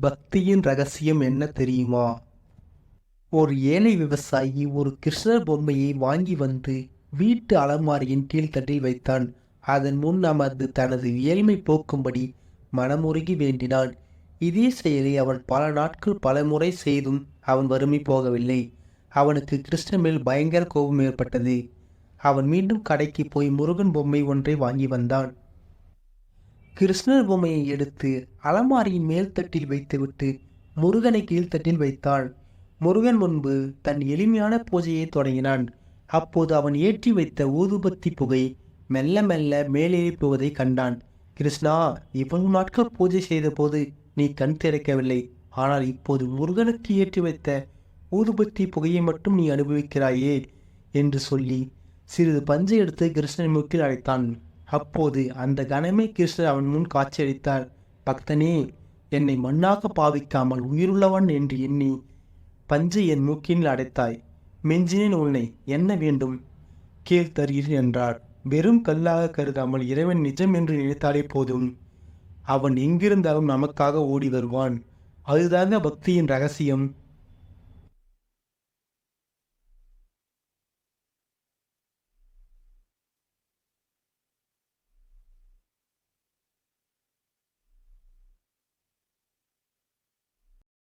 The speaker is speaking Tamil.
பக்தியின் ரகசியம் என்ன தெரியுமா? ஒரு ஏழை விவசாயி ஒரு கிருஷ்ணர் பொம்மையை வாங்கி வந்து வீட்டு அலமாரியின் கீழ்த்தட்டில் வைத்தான். அதன் முன் அமர்ந்து தனது ஏழ்மை போக்கும்படி மனமுருகி வேண்டினான். இதே செயலை அவன் பல நாட்கள் பல முறை செய்தும் அவன் வறுமை போகவில்லை. அவனுக்கு கிருஷ்ணன் மேல் பயங்கர கோபம் ஏற்பட்டது. அவன் மீண்டும் கடைக்கு போய் முருகன் பொம்மை ஒன்றை வாங்கி வந்தான். கிருஷ்ணர் பொம்மையை எடுத்து அலமாரியின் மேல்தட்டில் வைத்துவிட்டு முருகனை கீழ்த்தட்டில் வைத்தான் முருகன் முன்பு தன் எளிமையான பூஜையை தொடங்கினான். அப்போது அவன் ஏற்றி வைத்த ஊதுபத்தி புகை மெல்ல மெல்ல மேலேறி போவதை கண்டான். கிருஷ்ணா இவ்வளவு நாட்கள் பூஜை செய்தபோது நீ கண் திறக்கவில்லை. ஆனால் இப்போது முருகனுக்கு ஏற்றி வைத்த ஊதுபத்தி புகையை மட்டும் நீ அனுபவிக்கிறாயே என்று சொல்லி சிறிது பஞ்சை எடுத்து கிருஷ்ணன் மூக்கில் அழைத்தான் அப்போது அந்த கணமே கிருஷ்ணர் அவன் முன் காட்சியளித்தார். பக்தனே என்னை மண்ணாக பாவிக்காமல் உயிருள்ளவன் என்று எண்ணி பஞ்சை என் மூக்கினில் அடைத்தாய். மெஞ்சினேன் உன்னை என்ன வேண்டும்? கீழ் தருகிறேன் என்றார். வெறும் கல்லாக கருதாமல் இறைவன் நிஜம் என்று நினைத்தாலே போதும். அவன் எங்கிருந்தாலும் நமக்காக ஓடி வருவான். அதுதாங்க பக்தியின் ரகசியம்.